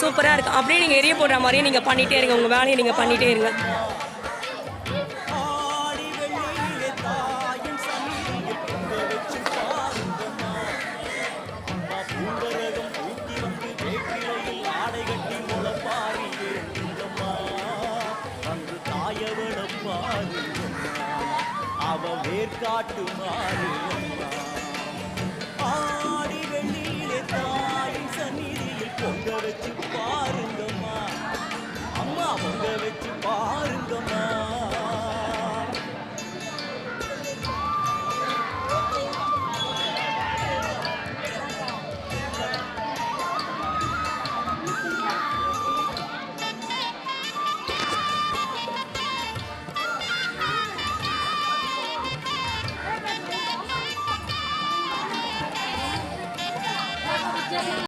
சூப்பராக இருக்கும் அப்படியே நீங்கள் எரிய போடுற மாதிரியே நீங்கள் பண்ணிகிட்டே இருங்க. உங்கள் வேலையை நீங்கள் பண்ணிகிட்டே இருங்க. அவ வேர்காட்டு மாறு அவங்க வச்சு பாரு.